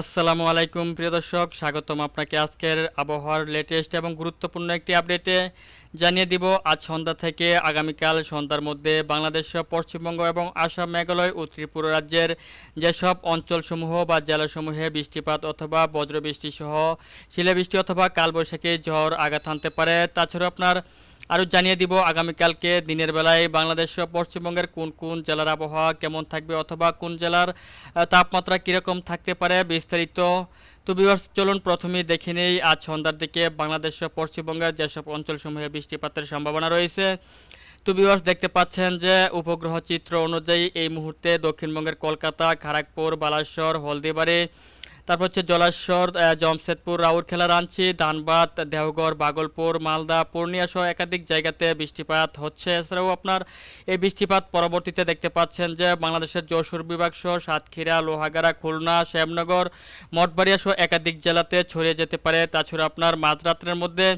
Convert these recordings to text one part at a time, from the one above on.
আসসালামু আলাইকুম, প্রিয় দর্শক। স্বাগতম আপনাকে আজকের আবহাওয়ার লেটেস্ট এবং গুরুত্বপূর্ণ একটি আপডেটে জানিয়ে দিব। আজ সন্ধ্যা থেকে আগামীকাল সন্ধ্যার মধ্যে বাংলাদেশ, পশ্চিমবঙ্গ এবং আসাম, মেঘালয় ও ত্রিপুরা রাজ্যের যেসব অঞ্চলসমূহ বা জেলাসমূহে বৃষ্টিপাত অথবা বজ্রবৃষ্টি সহ শিলাবৃষ্টি অথবা কালবৈশাখী ঝড় আঘাত আনতে পারে, তাছাড়াও আপনার আরও জানিয়ে দিব আগামীকালকে দিনের বেলায় বাংলাদেশ ও পশ্চিমবঙ্গের কোন কোন জেলার আবহাওয়া কেমন থাকবে অথবা কোন জেলার তাপমাত্রা কীরকম থাকতে পারে বিস্তারিত। তো বিভার্স চলুন প্রথমেই দেখে নেই, আজ সন্ধ্যার দিকে বাংলাদেশ ও পশ্চিমবঙ্গের যেসব অঞ্চলসমূহে বৃষ্টিপাতের সম্ভাবনা রয়েছে। তো বিভার্স দেখতে পাচ্ছেন যে উপগ্রহ চিত্র অনুযায়ী এই মুহূর্তে দক্ষিণবঙ্গের কলকাতা খড়গপুর বালাসর, হলদিবাড়ি তারপর হচ্ছে জলাশ্বর জমশেদপুর রাউরখেলা রাঞ্চি, ধানবাদ, দেওঘর, বাগলপুর, মালদা, পূর্ণিয়া সহ একাধিক জায়গাতে বৃষ্টিপাত হচ্ছে। এছাড়াও আপনার এই বৃষ্টিপাত পরবর্তীতে দেখতে পাচ্ছেন যে বাংলাদেশের যশোর বিভাগ সহ সাতক্ষীরা, লোহাগাড়া, খুলনা, শ্যামনগর, মঠবাড়িয়া সহ একাধিক জেলাতে ছড়িয়ে যেতে পারে। তাছাড়া আপনার মাঝরাত্রের মধ্যে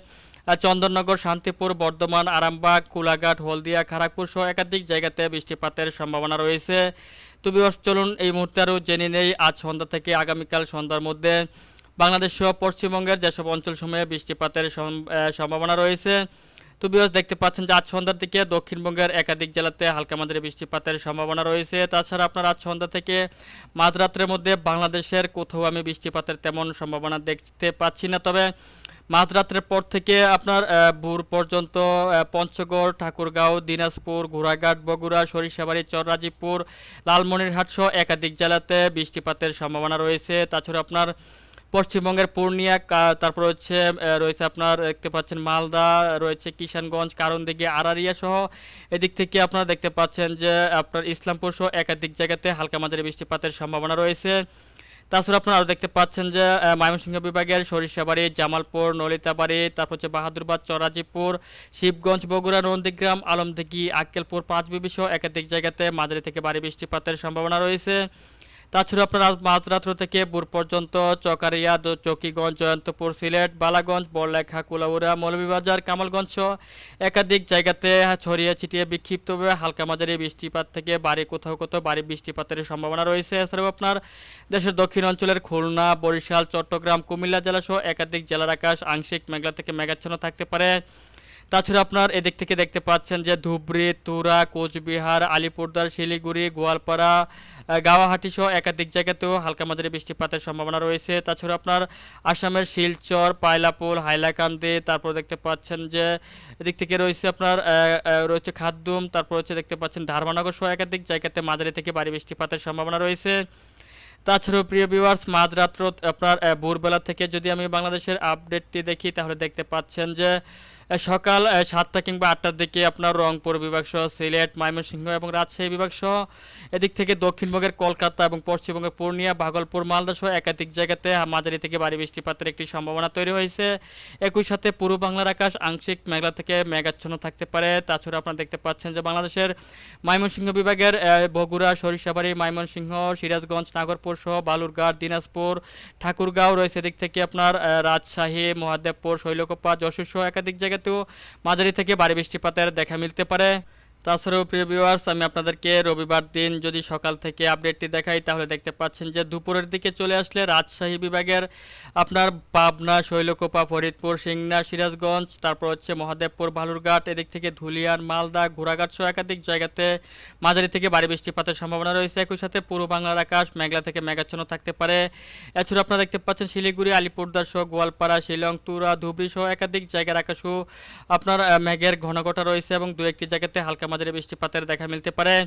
চন্দননগর, শান্তিপুর, বর্ধমান, আরামবাগ, কুলাঘাট, হলদিয়া খড়গপুর সহ একাধিক জায়গাতে বৃষ্টিপাতের সম্ভাবনা রয়েছে। তো বিবর্ষ চলুন এই মুহূর্তে আরও জেনে নেই, আজ সন্ধ্যা থেকে আগামীকাল সন্ধ্যার মধ্যে বাংলাদেশ সহ পশ্চিমবঙ্গের যেসব অঞ্চলসমূহে বৃষ্টিপাতের সম্ভাবনা রয়েছে। তো বিবর্ষ দেখতে পাচ্ছেন যে আজ সন্ধ্যার দিকে দক্ষিণবঙ্গের একাধিক জেলাতে হালকা মাঝারি বৃষ্টিপাতের সম্ভাবনা রয়েছে। তাছাড়া আপনার আজ সন্ধ্যা থেকে মাঝরাত্রের মধ্যে বাংলাদেশের কোথাও আমি বৃষ্টিপাতের তেমন সম্ভাবনা দেখতে পাচ্ছি না। তবে মাঝরাত্রের পর থেকে আপনার ভোর পর্যন্ত পঞ্চগড়, ঠাকুরগাঁও, দিনাজপুর, ঘোড়াঘাট, বগুড়া, সরিষাবাড়ি চররাজীবপুর লালমনিরহাট সহ একাধিক জেলাতে বৃষ্টিপাতের সম্ভাবনা রয়েছে। তাছাড়া আপনার পশ্চিমবঙ্গের পূর্ণিয়া তারপর হচ্ছে রয়েছে আপনার, দেখতে পাচ্ছেন মালদা, রয়েছে কিষানগঞ্জ, কারণদিঘি আরারিয়া সহ এদিক থেকে আপনারা দেখতে পাচ্ছেন যে আপনার ইসলামপুর সহ একাধিক জায়গাতে হালকা মাঝারি বৃষ্টিপাতের সম্ভাবনা রয়েছে। তাছাড়া আপনারা আরও দেখতে পাচ্ছেন যে ময়মনসিংহ বিভাগের সরিষাবাড়ি, জামালপুর, নলিতাবাড়ি, তারপর হচ্ছে বাহাদুরবাদ, চরাজিপুর, শিবগঞ্জ, বগুড়া, নন্দীগ্রাম, আলমদিঘি, আক্কেলপুর পাঁচবিবিসহ একাধিক জায়গাতে মাঝারি থেকে বাড়ি বৃষ্টিপাতের সম্ভাবনা রয়েছে। তাছাড়া আপনার মাঝরাত্র থেকে ভোর পর্যন্ত চকারিয়া চকিগঞ্জ, জয়ন্তপুর, সিলেট, বালাগঞ্জ, বড়লেখা কুলাউড়া মৌলভীবাজার, কামালগঞ্জ একাধিক জায়গাতে ছড়িয়ে ছিটিয়ে বিক্ষিপ্তভাবে হালকা মাঝারি বৃষ্টিপাত থেকে বাড়ি কোথাও কোথাও বাড়ি বৃষ্টিপাতের সম্ভাবনা রয়েছে। এছাড়াও আপনার দেশের দক্ষিণ অঞ্চলের খুলনা, বরিশাল, চট্টগ্রাম, কুমিল্লা জেলা সহ একাধিক জেলার আকাশ আংশিক মেঘলা থেকে মেঘাচ্ছন্ন থাকতে পারে। তাছাড়া আপনার এদিক থেকে দেখতে পাচ্ছেন যে ধুবড়ি, তুরা, কোচবিহার আলিপুরদার শিলিগুড়ি, গোয়ালপাড়া গাওয়াহাটি সহ একাধিক জায়গাতেও হালকা মাঝারি বৃষ্টিপাতের সম্ভাবনা রয়েছে। তাছাড়া আপনার আসামের শিলচর পায়লাপুল হাইলাকান্দি, তারপর দেখতে পাচ্ছেন যে এদিক থেকে রয়েছে আপনার রয়েছে খাদ্যুম তারপর হচ্ছে দেখতে পাচ্ছেন ধারমানগর সহ একাধিক জায়গাতে মাঝারি থেকে ভারী বৃষ্টিপাতের সম্ভাবনা রয়েছে। তাছাড়াও প্রিয় ভিউয়ার্স মাঝরাত্র আপনার ভোরবেলা থেকে যদি আমি বাংলাদেশের আপডেটটি দেখি, তাহলে দেখতে পাচ্ছেন যে সকাল সাতটা কিংবা আটটার দিকে আপনার রংপুর বিভাগ সহ সিলেট, ময়মনসিংহ এবং রাজশাহী বিভাগ সহ এদিক থেকে দক্ষিণবঙ্গের কলকাতা এবং পশ্চিমবঙ্গের পূর্ণিয়া, ভাগলপুর মালদা সহ একাধিক জায়গাতে মাঝারি থেকে ভারী বৃষ্টিপাতের একটি সম্ভাবনা তৈরি হয়েছে। একই সাথে পূর্ব বাংলার আকাশ আংশিক মেঘলা থেকে মেঘাচ্ছন্ন থাকতে পারে। তাছাড়া আপনারা দেখতে পাচ্ছেন যে বাংলাদেশের ময়মনসিংহ বিভাগের বগুড়া, সরিষাবাড়ি, ময়মনসিংহ, সিরাজগঞ্জ নাগরপুর সহ বালুরঘাট, দিনাজপুর, ঠাকুরগাঁও রয়েছে। এদিক থেকে আপনার রাজশাহী, মহাদেবপুর, শৈলকোপা, যশোর সহ একাধিক জায়গাতেও মাঝারি থেকে ভারী বৃষ্টিপাতের দেখা মিলতে পারে। তাছাড়াও প্রিয় ভিউয়ার্স আমি আপনাদেরকে রবিবার দিন যদি সকাল থেকে আপডেটটি দেখাই, তাহলে দেখতে পাচ্ছেন যে দুপুরের দিকে চলে আসলে রাজশাহী বিভাগের আপনার পাবনা, শৈলকোপা, ফরিদপুর, সিংনা, সিরাজগঞ্জ, তারপর হচ্ছে মহাদেবপুর ভালুরঘাট এদিক থেকে ধুলিয়ান মালদা, ঘোড়াঘাট সহ একাধিক জায়গাতে মাঝারি থেকে ভারী বৃষ্টিপাতের সম্ভাবনা রয়েছে। একই সাথে পূর্ব বাংলার আকাশ মেঘলা থেকে মেঘাচ্ছন্ন থাকতে পারে। এছাড়া আপনারা দেখতে পাচ্ছেন শিলিগুড়ি আলিপুরদার সহ গোয়ালপাড়া, শিলং, তুরা, ধুবড়ি সহ একাধিক জায়গার আকাশও আপনার মেঘের ঘনঘটা রয়েছে এবং দু একটি জায়গাতে হালকা মাঝারি বৃষ্টিপাতের দেখা মিলতে পারে।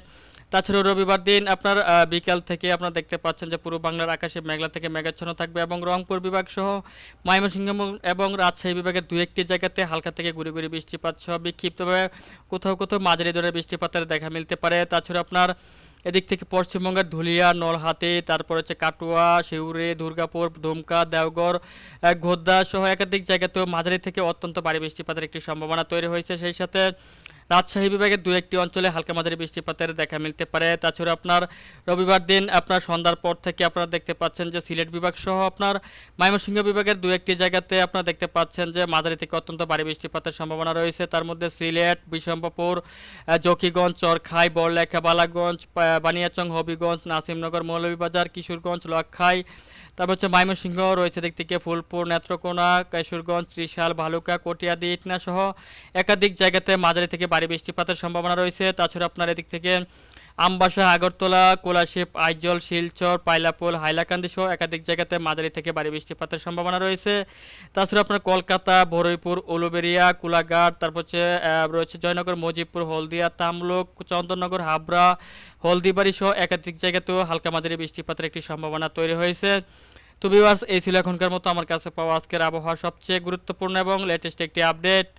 তাছাড়াও রবিবার দিন আপনার বিকাল থেকে আপনারা দেখতে পাচ্ছেন যে পূর্ব বাংলার আকাশে মেঘলা থেকে মেঘাচ্ছন্ন থাকবে এবং রংপুর বিভাগ সহ ময়মনসিংহ এবং- রাজশাহী বিভাগের দু একটি জায়গাতে হালকা থেকে গুড়ি গুড়ি বৃষ্টিপাত সহ বিক্ষিপ্তভাবে কোথাও কোথাও মাঝারি ধরনের বৃষ্টিপাতের দেখা মিলতে পারে। তাছাড়া আপনার এদিক থেকে পশ্চিমবঙ্গের ধুলিয়া, নলহাটি, তারপর হচ্ছে কাটুয়া, শিউরি, দুর্গাপুর ধুমকা দেওগড় ঘোদ্দা সহ একাধিক জায়গাতেও মাঝারি থেকে অত্যন্ত ভারী বৃষ্টিপাতের একটি সম্ভাবনা তৈরি হয়েছে। সেই সাথে রাজশাহী বিভাগের দু একটি অঞ্চলে হালকা মাঝারি বৃষ্টিপাতের দেখা মিলতে পারে। তাছাড়া আপনার রবিবার দিন, আপনার সন্ধ্যার পর থেকে আপনারা দেখতে পাচ্ছেন যে সিলেট বিভাগ সহ আপনার ময়মনসিংহ বিভাগের দু একটি জায়গাতে আপনারা দেখতে পাচ্ছেন যে মাঝারি থেকে অত্যন্ত ভারী বৃষ্টিপাতের সম্ভাবনা রয়েছে। তার মধ্যে সিলেট বিশম্বপুর জকিগঞ্জ, চরখাই, বড়লেখা, বালাগঞ্জ বানিয়াচং, হবিগঞ্জ, নাসিমনগর, মৌলভীবাজার, কিশোরগঞ্জ লক্ষাই তারপর হচ্ছে ময়মনসিংহ রয়েছে দিক থেকে ফুলপুর, নেত্রকোনা, কেশরগঞ্জ, ত্রিশাল, ভালুকা, কটিয়াদি ইটনা সহ একাধিক জায়গাতে মাঝারি থেকে ভারী বৃষ্টিপাতের সম্ভাবনা রয়েছে। তাছাড়া আপনার এদিক থেকে আমবাসা, আগরতলা, কোলাশিপ, আইজল, শিলচর, পাইলাপুল, হাইলাকান্দি সহ একাধিক জায়গাতে মাঝারি থেকে ভারী বৃষ্টিপাতের সম্ভাবনা রয়েছে। তাছাড়া আপনার কলকাতা বরৈপুর উলুবেরিয়া, কুলাঘাট, তারপর হচ্ছে রয়েছে জয়নগর, মজিবপুর, হলদিয়া, তামলুক, চন্দননগর, হাবড়া, হলদিবাড়ি সহ একাধিক জায়গাতেও হালকা মাঝারি বৃষ্টিপাতের একটি সম্ভাবনা তৈরি হয়েছে। তো এই ছিল এখনকার মতো। আমার কাছে পাওয়া আজকের আবহাওয়া সবচেয়ে গুরুত্বপূর্ণ এবং লেটেস্ট একটি আপডেট